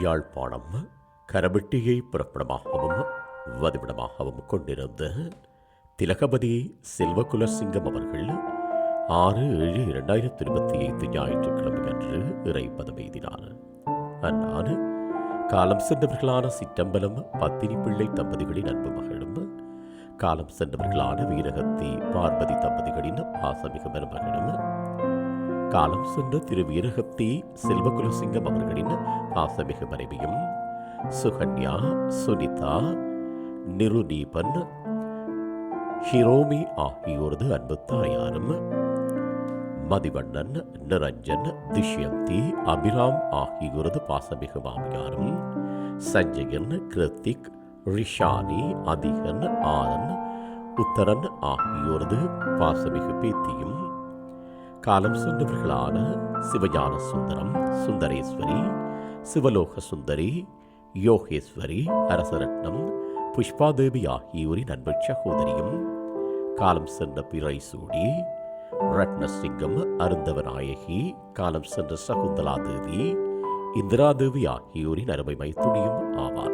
யாழ்ப்பாணம் கரவெட்டியை புறப்படமாகவும் வதிவிடமாகவும் கொண்டிருந்த திலகபதி செல்வகுலசிங்கம் அவர்கள் ஆறு ஏழு இரண்டாயிரத்தி இருபத்தி ஐந்து ஞாயிற்றுக்கிழமை அன்று இறை பதமெய்தினார் அந்நாடு காலம் சென்றவர்களான சிற்றம்பலம் பத்தினி பிள்ளை தம்பதிகளின் அன்பு மகளும் காலம் சென்றவர்களான வீரகத்தி பார்வதி தம்பதிகளின் பாசமிகு மருமகளும் காலம் சென்ற திரு வீரகத்தி செல்வகுலசிங்கம் அவர்களின் பாசமிகு மனைவியும் சுகன்யா சுனிதா நிருதீபன் ஹிரோமி ஆகியோரது அன்பு தாயாரும் மதிவண்ணன் நிரஞ்சன் துஷ்யந்தி அபிராம் ஆகியோரது பாசமிகு மாமியாரும் சஞ்சயன் கிருத்திக் ரிஷானி அதிகன் ஆனன் உத்தரன் ஆகியோரது பாசமிகு பேத்தியும் காலம் சென்றவர்களான சிவஞான சுந்தரம் சுந்தரேஸ்வரி சிவலோக சுந்தரி யோகேஸ்வரி அரசரட்னம் புஷ்பாதேவி ஆகியோரின் அன்பு சகோதரியும் காலம் சென்ற பிறை சூடி ரத்னசிங்கம் அருந்தவநாயகி காலம் சென்ற சகுந்தலா தேவி இந்திராதேவி ஆகியோரின் அருமை மைத்துணியும் ஆவார்.